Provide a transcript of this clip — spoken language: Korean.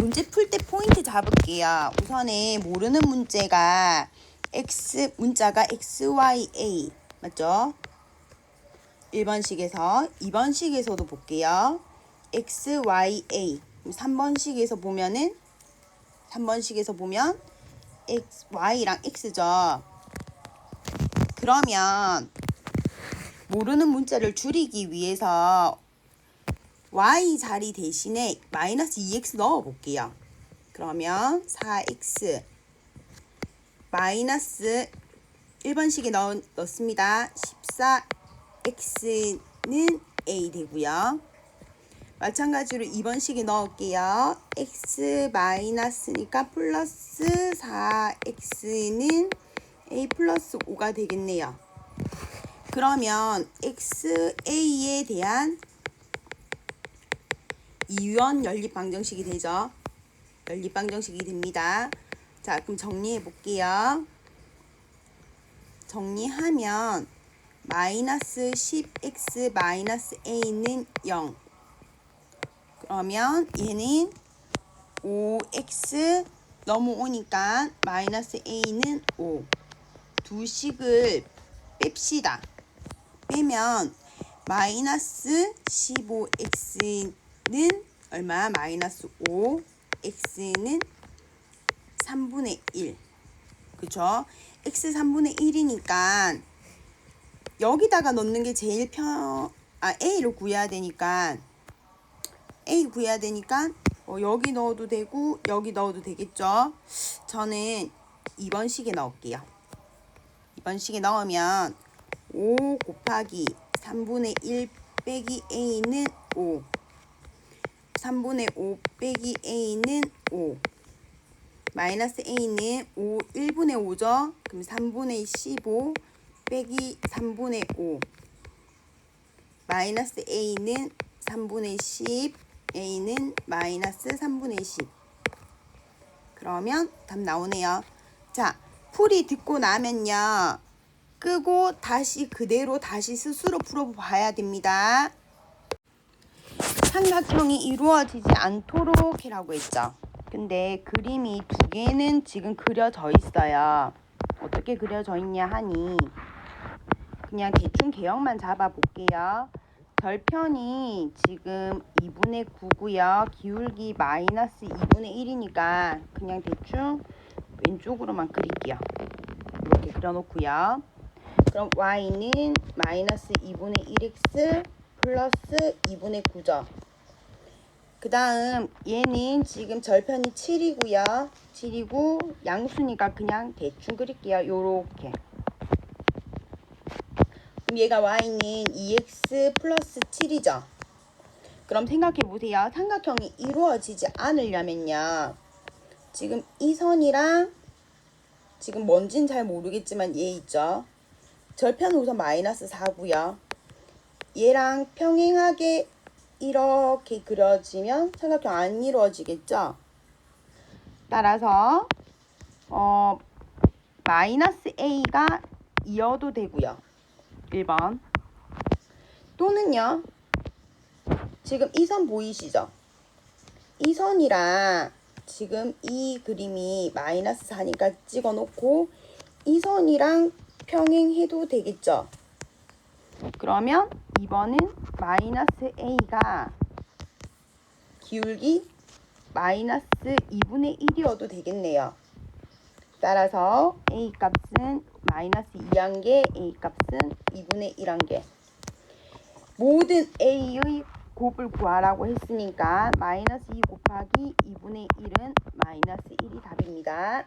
문제 풀 때 포인트 잡을게요. 우선에 모르는 문제가 x 문자가 xya 맞죠? 1번식에서 2번식에서도 볼게요. xya 3번식에서 보면은 3번식에서 보면 x y랑 x죠. 그러면 모르는 문자를 줄이기 위해서 y 자리 대신에 마이너스 2x 넣어 볼게요. 그러면 4x 마이너스 1번식에 넣, 넣습니다. 14x는 a 되고요. 마찬가지로 2번식에 넣을게요. x 마이너스니까 플러스 4x는 a 플러스 5가 되겠네요. 그러면 xa에 대한 이원 연립 방정식이 되죠. 연립 방정식이 됩니다. 자, 그럼 정리해 볼게요. 정리하면 마이너스 10x 마이너스 a는 0. 그러면 얘는 5x 넘어오니까 마이너스 a는 5. 두 식을 뺍시다. 빼면 마이너스 15x 는 얼마? 마이너스 5. x는 3분의 1. 그죠? x 3분의 1이니까 여기다가 넣는 게 제일 편, 아, a를 구해야 되니까 a 구해야 되니까 어, 여기 넣어도 되고 여기 넣어도 되겠죠? 저는 2번 식에 넣을게요. 2번 식에 넣으면 5 곱하기 3분의 1 빼기 a는 5 3분의 5 빼기 a는 5 마이너스 a는 5 1분의 5죠? 그럼 3분의 15 빼기 3분의 5 마이너스 a는 3분의 10 a는 마이너스 3분의 10 그러면 답 나오네요. 자 풀이 듣고 나면요. 끄고 다시 그대로 다시 스스로 풀어봐야 됩니다. 삼각형이 이루어지지 않도록 해라고 했죠. 근데 그림이 두 개는 지금 그려져 있어요. 어떻게 그려져 있냐 하니 그냥 대충 개형만 잡아 볼게요. 절편이 지금 2분의 9고요. 기울기 마이너스 2분의 1이니까 그냥 대충 왼쪽으로만 그릴게요. 이렇게 그려놓고요. 그럼 y는 마이너스 2분의 1x 플러스 2분의 9죠. 그 다음 얘는 지금 절편이 7이고요. 7이고 양수니까 그냥 대충 그릴게요. 요렇게. 그럼 얘가 y는 2x 플러스 7이죠. 그럼 생각해 보세요. 삼각형이 이루어지지 않으려면요. 지금 이 선이랑 지금 뭔진 잘 모르겠지만 얘 있죠. 절편 우선 마이너스 4고요. 얘랑 평행하게 이렇게 그려지면 삼각형 안 이루어지겠죠? 따라서 어 마이너스 a가 이어도 되고요. 1번 또는요. 지금 이 선 보이시죠? 이 선이랑 지금 이 그림이 마이너스 4니까 찍어 놓고 이 선이랑 평행해도 되겠죠? 그러면 2번은 마이너스 a가 기울기 마이너스 2분의 1이어도 되겠네요. 따라서 a 값은 마이너스 2한 개, a 값은 2분의 1한 개. 모든 a의 곱을 구하라고 했으니까 마이너스 2 곱하기 2분의 1은 마이너스 1이 답입니다.